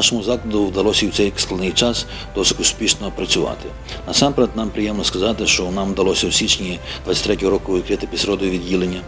Нашому закладу вдалося і в цей складний час досить успішно працювати. Насамперед, нам приємно сказати, що нам вдалося в січні 23-го року відкрити пісродове відділення.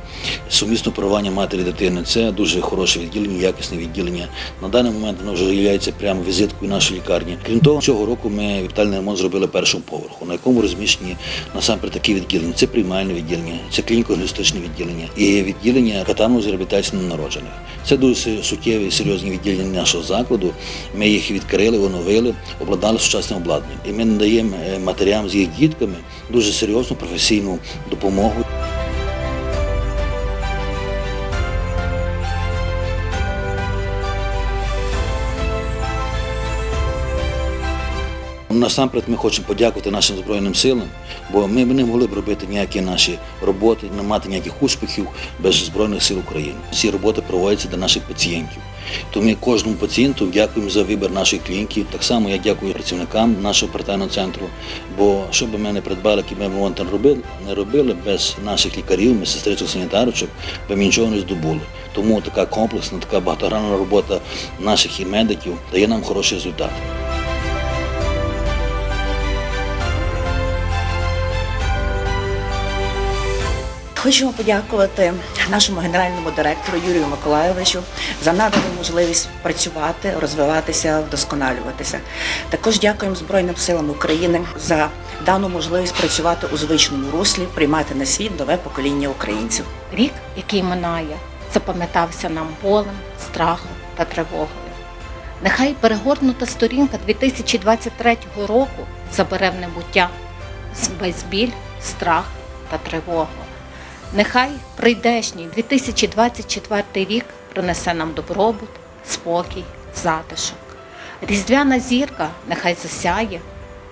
Сумісне провання матері і дитини це дуже хороше відділення, якісне відділення. На даний момент воно вже є прямо візиткою нашої лікарні. Крім того, цього року ми вітальний ремонт зробили першого поверху, на якому розміщені насамперед такі відділення. Це приймальне відділення, це клініко-гістичне відділення і відділення катану з реабілітації народжених. Це дуже суттєві серйозні відділення нашого закладу. Ми їх відкрили, оновили, обладнали сучасним обладнанням. І ми надаємо е, матерям з їх дітками дуже серйозну професійну допомогу. Насамперед ми хочемо подякувати нашим Збройним силам, бо ми б не могли б робити ніякі наші роботи, не мати ніяких успіхів без Збройних сил України. Ці роботи проводяться для наших пацієнтів. Тому ми кожному пацієнту дякуємо за вибір нашої клініки. Так само я дякую працівникам нашого оперативного центру. Бо що би ми не придбали, які ми ремонт робили, не робили без наших лікарів, медсестричок, санітарочок, би ми нічого не здобули. Тому така комплексна, така багатогранна робота наших і медиків дає нам хороший результат. Хочемо подякувати нашому генеральному директору Юрію Миколайовичу за надану можливість працювати, розвиватися, вдосконалюватися. Також дякуємо Збройним силам України за дану можливість працювати у звичному руслі, приймати на світ нове покоління українців. Рік, який минає, запам'ятався нам болем, страхом та тривогою. Нехай перегорнута сторінка 2023 року забере в небуття весь біль, страх та тривогу. Нехай прийдешній 2024 рік принесе нам добробут, спокій, затишок. Різдвяна зірка нехай засяє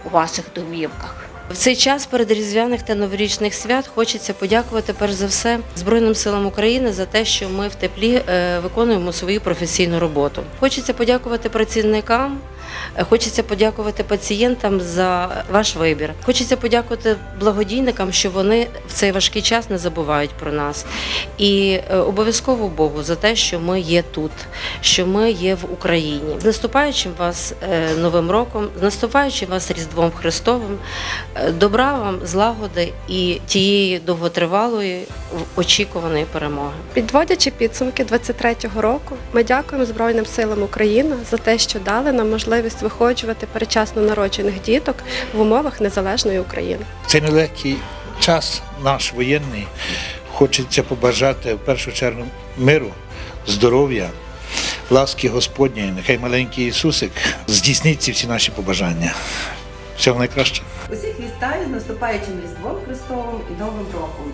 у ваших домівках. В цей час перед різдвяних та новорічних свят хочеться подякувати перш за все Збройним силам України за те, що ми в теплі е, виконуємо свою професійну роботу. Хочеться подякувати працівникам. е, Хочеться подякувати пацієнтам за ваш вибір. Хочеться подякувати благодійникам, що вони в цей важкий час не забувають про нас. І е, обов'язково Богу за те, що ми є тут, що ми є в Україні. З наступаючим вас Новим роком, з наступаючим вас Різдвом Христовим. Е, Добра вам, злагоди і тієї довготривалої очікуваної перемоги. Підводячи підсумки 23-го року, ми дякуємо Збройним силам України за те, що дали нам можливість виходжувати перечасно народжених діток в умовах незалежної України. Цей нелегкий час наш воєнний. Хочеться побажати в першу чергу миру, здоров'я, ласки Господньої. Нехай маленький Ісусик здійснить ці всі наші побажання. Всього найкращого. Вітаю з наступаючим Різдвом Христовим і Новим роком.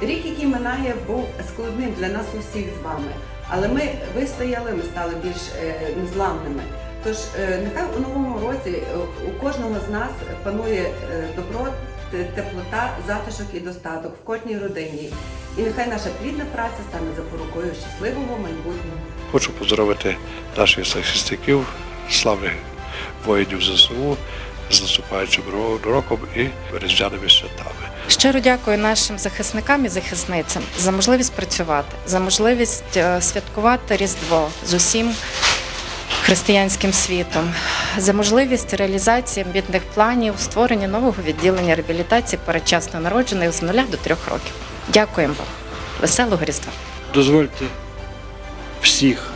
Рік, який минає, був складним для нас усіх з вами, але ми вистояли, ми стали більш е, незламними. Тож е, нехай у новому році е, у кожного з нас панує добро, теплота, затишок і достаток в кожній родині. І нехай наша плідна праця стане запорукою щасливого майбутнього. Хочу поздоровити наших захисників, слави воїнів ЗСУ з наступаючим роком і різдвяними святами. Щиро дякую нашим захисникам і захисницям за можливість працювати, за можливість е, святкувати Різдво з усім християнським світом, за можливість реалізації амбітних планів, створення нового відділення реабілітації передчасно народжених з нуля до трьох років. Дякуємо вам. Веселого Різдва! дозвольте всіх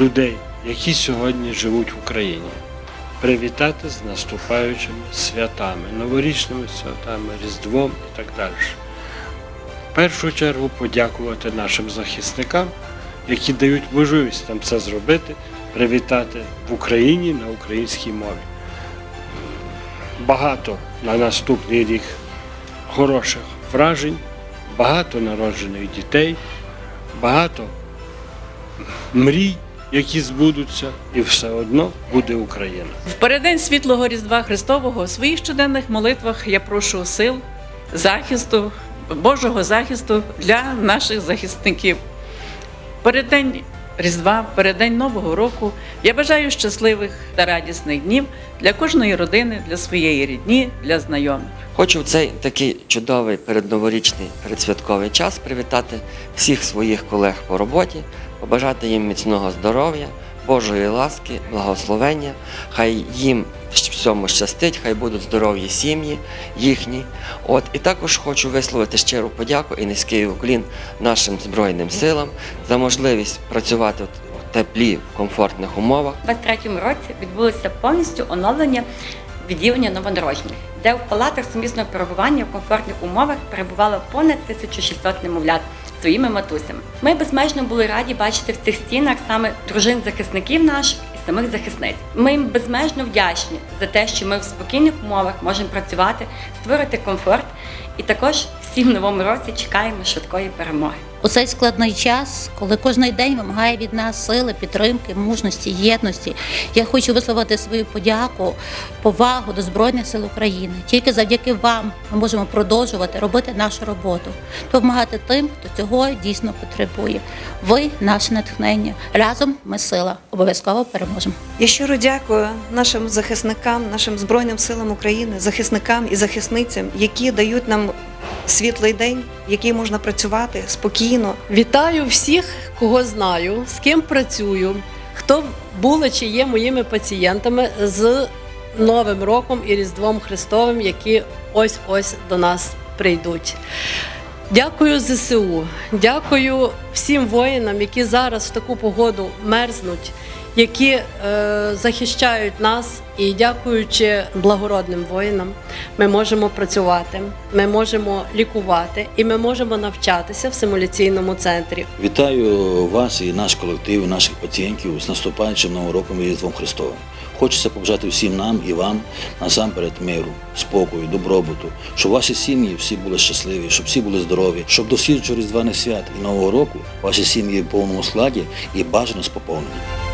людей, які сьогодні живуть в Україні, привітати з наступаючими святами, новорічними святами, Різдвом і так далі. В першу чергу подякувати нашим захисникам, які дають можливість нам це зробити, привітати в Україні на українській мові. Багато на наступний рік хороших вражень, багато народжених дітей, багато мрій, які збудуться, і все одно буде Україна. В переддень світлого Різдва Христового у своїх щоденних молитвах я прошу сил, захисту, Божого захисту для наших захисників. Переддень Різдва, переддень Нового року я бажаю щасливих та радісних днів для кожної родини, для своєї рідні, для знайомих. Хочу в цей такий чудовий передноворічний передсвятковий час привітати всіх своїх колег по роботі, побажати їм міцного здоров'я, Божої ласки, благословення, хай їм всьому щастить, хай будуть здорові сім'ї їхні. От і також хочу висловити щиру подяку і низький уклін нашим збройним силам за можливість працювати теплі, комфортних умовах. У 23-му році відбулося повністю оновлення відділення новодорожніх, де в палатах сумісного перебування в комфортних умовах перебувало понад 1600 немовлят своїми матусями. Ми безмежно були раді бачити в цих стінах саме дружин захисників наших і самих захисниць. Ми їм безмежно вдячні за те, що ми в спокійних умовах можемо працювати, створити комфорт, і також всі в новому році чекаємо швидкої перемоги. У цей складний час, коли кожен день вимагає від нас сили, підтримки, мужності, єдності, я хочу висловити свою подяку, повагу до Збройних сил України. Тільки завдяки вам ми можемо продовжувати робити нашу роботу, допомагати тим, хто цього дійсно потребує. Ви наше натхнення. Разом ми сила. Обов'язково переможемо. Я щиро дякую нашим захисникам, нашим Збройним силам України, захисникам і захисницям, які дають нам світлий день, в який можна працювати спокійно. Вітаю всіх, кого знаю, з ким працюю, хто були чи є моїми пацієнтами з Новим роком і Різдвом Христовим, які ось ось до нас прийдуть. Дякую ЗСУ, дякую всім воїнам, які зараз в таку погоду мерзнуть, які е, захищають нас. І дякуючи благородним воїнам, ми можемо працювати, ми можемо лікувати і ми можемо навчатися в симуляційному центрі. Вітаю вас і наш колектив, і наших пацієнтів з наступаючим Новим роком і Різдвом Христовим. Хочеться побажати всім нам і вам насамперед миру, спокою, добробуту, щоб ваші сім'ї всі були щасливі, щоб всі були здорові, щоб до слідчого різдвяних свят і Нового року ваші сім'ї в повному складі і бажано з поповненням.